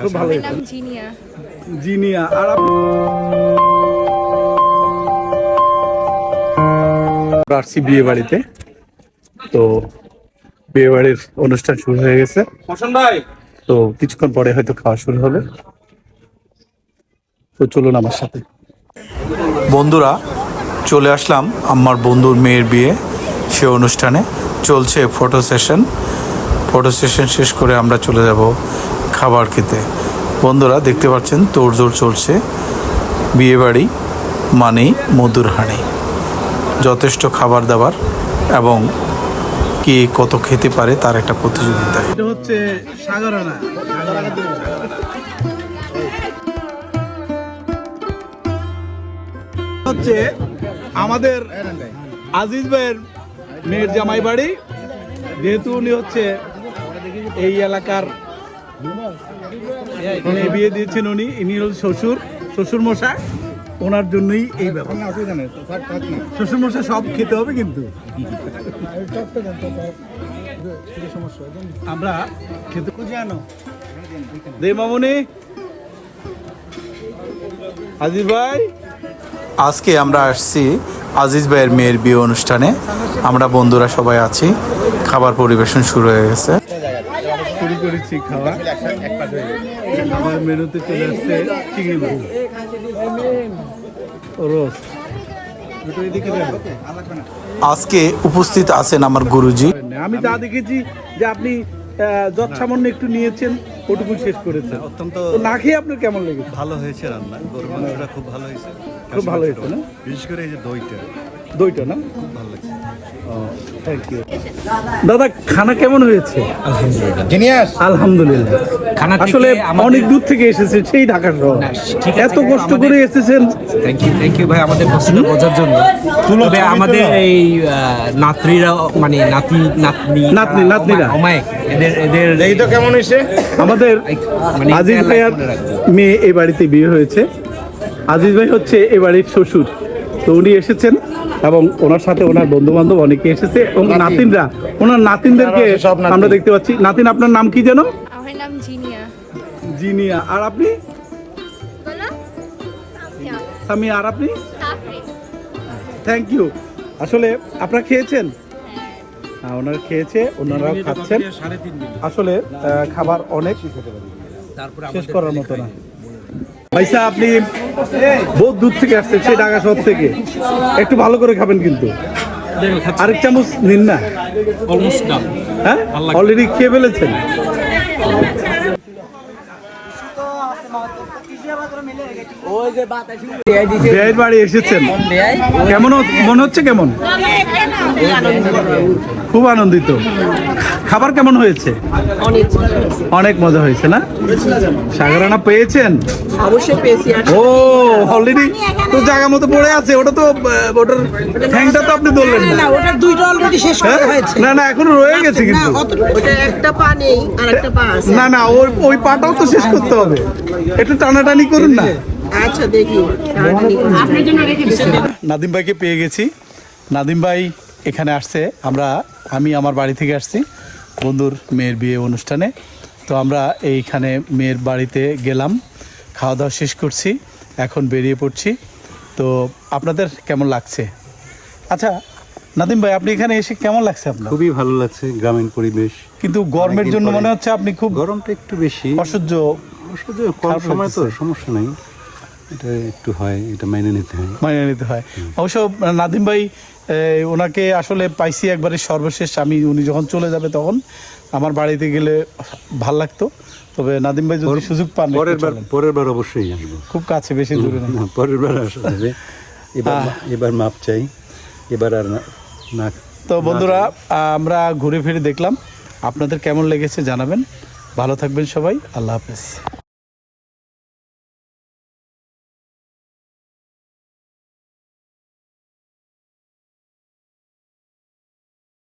খুব ভালো বিয়ে বাড়িতে তো বিয়ে বাড়ির অনুষ্ঠান শুরু হয়ে গেছে তো কিছুক্ষণ পরে হয়তো খাওয়া শুরু হবে তো চলুন আমার সাথে বন্ধুরা, চলে আসলাম আমার বন্ধুর মেয়ের বিয়ে, সে অনুষ্ঠানে। চলছে ফটো সেশন ফটো সেশন শেষ করে আমরা চলে যাব খাবার খেতে। বন্ধুরা, দেখতে পাচ্ছেন তোড়জোড় চলছে। বিয়ে বাড়ি মানেই মধুর হাঁড়ি যথেষ্ট খাবার দাবার এবং কে কত খেতে পারে তার একটা প্রতিযোগিতা। এটা হচ্ছে আমাদের আজিজ ভাইয়ের মেয়ের জামাই বাড়ি যেহেতু উনি হচ্ছে এই এলাকার বিয়ে দিয়েছেন উনি, ইনি হল শ্বশুর শ্বশুর মশাই ওনার জন্যই এই ব্যাপার। শ্বশুর মশাই সব খেতে হবে কিন্তু। আমরা খেতে খুঁজে আনো দে মামুনি। আজিজ ভাই। আজকে আমরা আসছি আজিজ ভাইয়ের মেয়ের বিয়ে অনুষ্ঠানে আমরা বন্ধুরা সবাই আছি। খাবার পরিবেশন শুরু হয়ে গেছে। শুরু করেছি খাওয়া। আমার মেনুতে চলে আসছে চিংড়ি মাছ। ও রোস্ট দুটো এদিকে দেন। আজকে উপস্থিত আছেন আমার গুরুজি। আমি যা দেখেছি যে আপনি যৎসামান্য একটু নিয়েছেন ওটুকু শেষ করেছেন। অত্যন্ত না খেয়ে আপনার কেমন লেগেছে? ভালো হয়েছে রান্না। মাংসটা খুব ভালো হয়েছে। খুব ভালো হয়েছে না? বিশেষ করে এই যে দইটা। দইটা না? খুব ভালো লাগছে। থ্যাংক ইউ দাদা খানা কেমন হয়েছে? আলহামদুলিল্লাহ। খানা আসলে আমাদের- অনেক দূর থেকে এসেছেন সেই ঢাকা শহর। এত কষ্ট করে এসেছেন। থ্যাংক ইউ থ্যাংক ইউ ভাই আমাদের কষ্টটা বোঝার জন্য। তবে আমাদের এই আহ, নাতনিরা মানে নাতি নাতনি নাতনি, নাতনিরা। অমায়িক এদের এদের এই তো কেমন আমাদের মানে আজিজ ভাইয়ার মেয়ে এই বাড়িতে বিয়ে হয়েছে। আজিজ ভাই হচ্ছে এ বাড়ির শ্বশুর। তো উনি এসেছেন এবং ওনার সাথে ওনার বন্ধু বান্ধব অনেকে এসেছে এবং নাতিনরা। ওনার নাতিনদেরকে আমরা দেখতে পাচ্ছি। নাতিন আপনার নাম কি যেন? আমার নাম জিনিয়া। জিনিয়া। আর আপনি? বলো। সামি আর আপনি? থ্যাংক ইউ আসলে আপনারা খেয়েছেন? হ্যাঁ। ওনারা খেয়েছে ওনারাও খাচ্ছেন। আসলে খাবার অনেক শেষ করার মতো না। ভাইসা আপনি বহুত দূর থেকে আসছেন সেই ঢাকা শহর থেকে। একটু ভালো করে খাবেন কিন্তু। আরেক চামচ নিন না। অলমোস্ট হ্যাঁ? অলরেডি খেয়ে ফেলেছেন? বিয়ের বাড়ি এসেছেন। কেমন মনে হচ্ছে কেমন? খুব আনন্দিত। খাবার কেমন হয়েছে? অনেক মজা হয়েছে না? সাগরানা পেয়েছেন? ও অলরেডি তো জায়গা মতো পড়ে আছে ওটা তো ওটার ঠ্যাংটা তো আপনি ধরলেন না। না ওটা দুইটা অলরেডি শেষ হ্যাঁ? করা হয়েছে। না না এখনও রয়ে গেছে কিন্তু। ওটা একটা পা নেই আর একটা পা আছে। না না ওই ওই পাটাও তো শেষ করতে হবে। একটু টানাটানি করুন না। আচ্ছা দেখি। আপনার জন্য নাদিম ভাইকে পেয়ে গেছি। নাদিম ভাই এখানে আসছে। আমরা আমি আমার বাড়ি থেকে আসছি বন্ধুর মেয়ের বিয়ে অনুষ্ঠানে। তো আমরা এইখানে মেয়ের বাড়িতে গেলাম খাওয়া দাওয়া শেষ করছি এখন বেরিয়ে পড়ছি। তো আপনাদের কেমন লাগছে? আচ্ছা নাদিম ভাই আপনি এখানে এসে কেমন লাগছে আপনার? খুবই ভালো লাগছে গ্রামীণ পরিবেশ। কিন্তু গরমের জন্য মনে হচ্ছে আপনি খুব গরমটা একটু বেশি। অসহ্য অসহ্য কম সময় তো সমস্যা নাই। এটা একটু হয় এটা মেনে নিতে হয়। মানিয়ে নিতে হয়। অবশ্য নাদিম ভাই ওনাকে আসলে পাইছি একবারে সর্বশেষ। আমি উনি যখন চলে যাবে তখন আমার বাড়িতে গেলে ভালো লাগতো। তবে নাদিম ভাই যদি সুযোগ পান পরের বার পরের বার অবশ্যই আসব। খুব কাছে বেশি দূরে না। পরের বার আসা যাবে। এবার এবার মাপ চাই। এবার আর না- না তো বন্ধুরা আমরা ঘুরে ফিরে দেখলাম। আপনাদের কেমন লেগেছে জানাবেন। ভালো থাকবেন সবাই। আল্লাহ হাফেজ।